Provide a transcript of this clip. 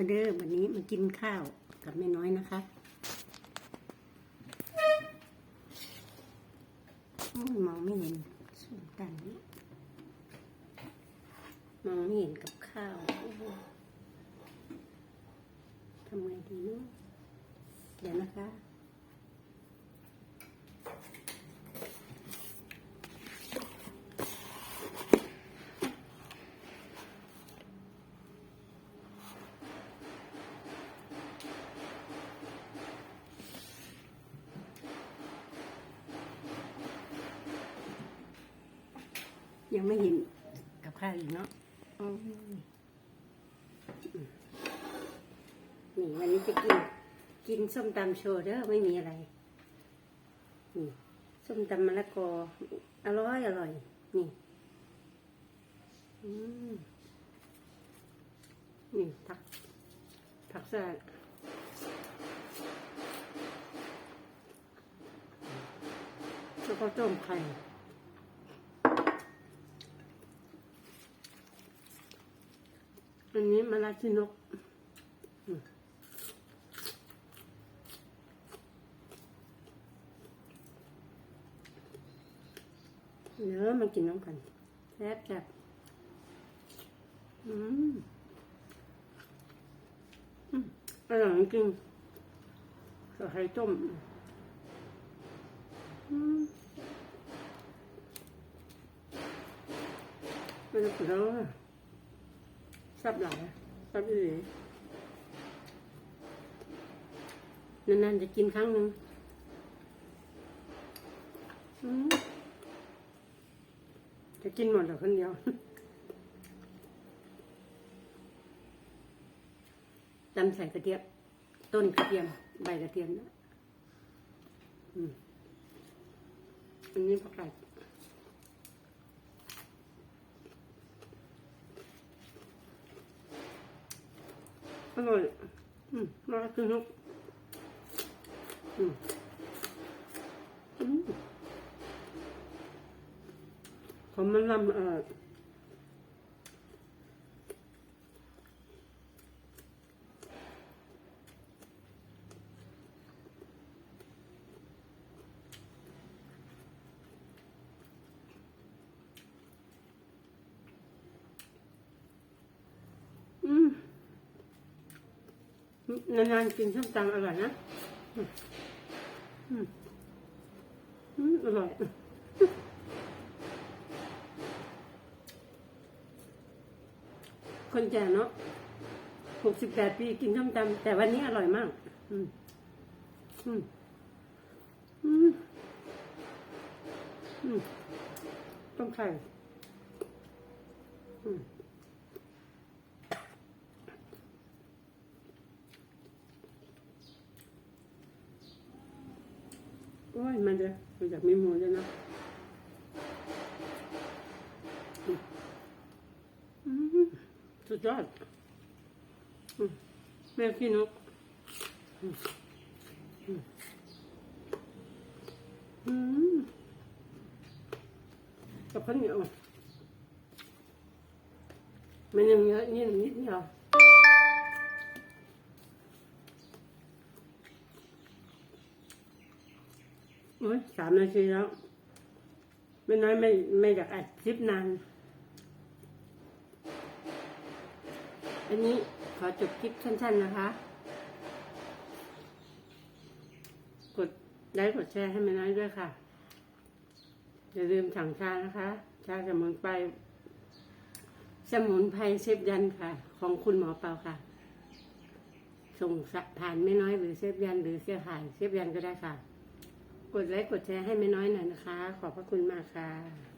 มาเด้อวันนี้มากินข้าวกับแม่น้อยนะคะมองไม่เห็นส่วนกันมองไม่เห็นกับข้าวทำไงดีเนาะเดี๋ยวนะคะ ยังไม่เห็นกับข้าวอีกเนาะนี่วันนี้จะกิน กินส้มตำโชว์เด้อไม่มีอะไร นี่ ส้มตำมะละกอ อร่อยอร่อย นี่อืมนี่ผัก ผักสลัดแล้วก็ต้มไข่ อันนี้มะระชินกเนื้อมากินน้ำกันแซ่บแซ่บอืมอร่อยจริงๆกับไข่ต้มอืมไม่ได้กิน ซับหลายซับอีหลีนานๆจะกินครั้งหนึ่งจะกินหมดเหรอคนเดียว ตำใส่กระเทียม ต้นกระเทียม ใบกระเทียมนะอันนี้ผักกาด อร่อยอืมน่ากินครับอืมผมมันลำเอออืม นานๆกินส้มตำอร่อยนะอืมอร่อยคนแก่เนาะหกสิบแปดปีกินส้มตำแต่วันนี้อร่อยมาก อืม อืม อืม อืม ต้มไข่ อืม อ้ยมันจะมันอยากมีหมูด้วยนะสุดยอดแม่พี่นกกับข้าวเหนียวมันยังเยอะนิดนิดเดียว อ้ยสามนาทีแล้ว ไม่น้อยไม่ไม่อยากอัดคลิปนาน อันนี้ขอจบคลิปสั้นๆนะคะ กดไลค์กดแชร์ให้ไม่น้อยด้วยค่ะ อย่าลืมสั่งชานะคะ ชาสมุนไพรสมุนไพรเซฟยันค่ะ ของคุณหมอเปาค่ะ ส่งผ่านไม่น้อยหรือเซฟยันหรือเสียหายเซฟยันก็ได้ค่ะ กดไลค์กดแชร์ให้ไม่น้อยหน่อยนะคะ ขอบพระคุณมากค่ะ